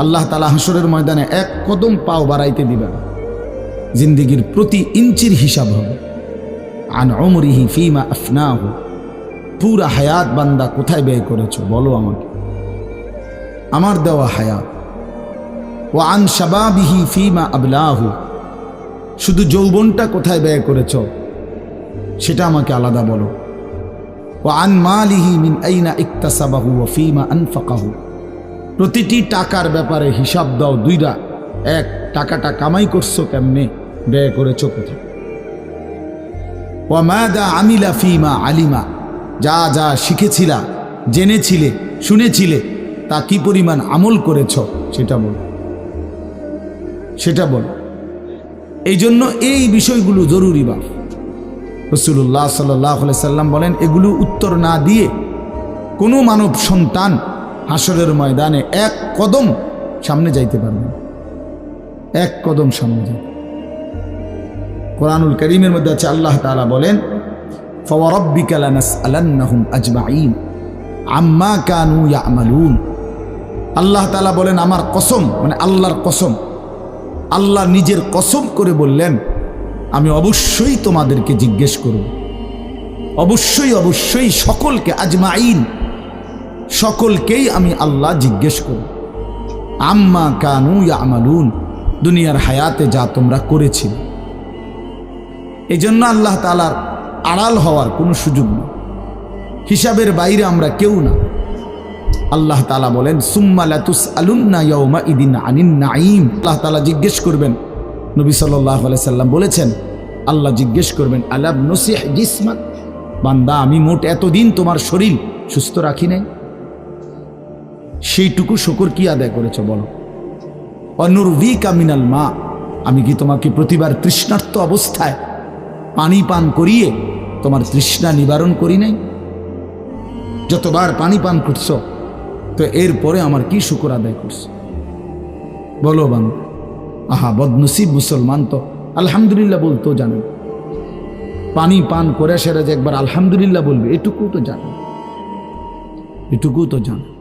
আল্লাহ তালা হাসরের ময়দানে এক কদম পাও বাড়াইতে দিবেন। জিন্দিগির প্রতি ইঞ্চির হিসাব হবে। আন অমরিহি ফিমা আফনাহু। পুরা হায়াত বান্দা কোথায় ব্যয় করেছ, বলো আমাকে। আমার দেওয়া হায়াত। ও আন শাবাবিহি ফিমা আবলাহু। শুধু যৌবনটা কোথায় ব্যয় করেছ, সেটা আমাকে আলাদা বলো। ও আন মালিহি মিন আইনা ইকতাসাবাহু ও ফিমা আনফাকাহু। প্রতিটি টাকার ব্যাপারে হিসাব দাও দুইটা এক, টাকাটা কামাই করছ কেমনে? ব্যয় করেছ কোথায়? ও মাদা আমিলা ফিমা আলিমা। যা যা শিখেছিলা, জেনেছিলে, শুনেছিলে, তা কি পরিমাণ আমল করেছ সেটা বল। সেটা বল। এই জন্য এই বিষয়গুলো জরুরি বা রসুল্লাহ সাল্লাহ সাল্লাম বলেন, এগুলো উত্তর না দিয়ে কোনো মানব সন্তান হাসরের ময়দানে এক কদম সামনে যাইতে পারবেন। এক কদম সামনে যাইতে। কোরআনুল করিমের মধ্যে আছে, আল্লাহ তালা বলেন আম্মা আল্লাহ বলেন, আমার কসম মানে আল্লাহর কসম। আল্লাহ নিজের কসম করে বললেন, আমি অবশ্যই তোমাদেরকে জিজ্ঞেস করব। অবশ্যই অবশ্যই সকলকে আজমাইন সকলকেই আমি আল্লাহ জিজ্ঞেস করি। আম্মা কানু আমালুন দুনিয়ার হায়াতে যা তোমরা করেছিলে। এই জন্য আল্লাহ তালার আড়াল হওয়ার কোনো সুযোগ নেই। হিসাবের বাইরে আমরা কেউ না। আল্লাহ তালা বলেন, সুম্মা লাতুস আলুন্না ইদিন আনিন নাইম আল্লাহ তালা জিজ্ঞেস করবেন, নবী সাল্লাহ সাল্লাম বলেছেন, আল্লাহ জিজ্ঞেস করবেন, আলাব নসিহ জিসমাত বান্দা, আমি মোট এতদিন তোমার শরীর সুস্থ রাখি নাই। সেইটুকু শুকর কি আদায় করেছ বলো? অনুর্বি কামিনাল মা, আমি কি তোমাকে প্রতিবার তৃষ্ণার্ত অবস্থায় পানি পান করিয়ে তোমার তৃষ্ণা নিবারণ করি নাই? যতবার পানি পান করছ, তো এরপরে আমার কি শুকর আদায় করছ? বলো বাংলা আহা বদনসিব মুসলমান তো, আলহামদুলিল্লাহ বলতেও জানে। পানি পান করে সেরা যে একবার আলহামদুলিল্লাহ বলবে এটুকু তো জানে। এটুকু তো জানে।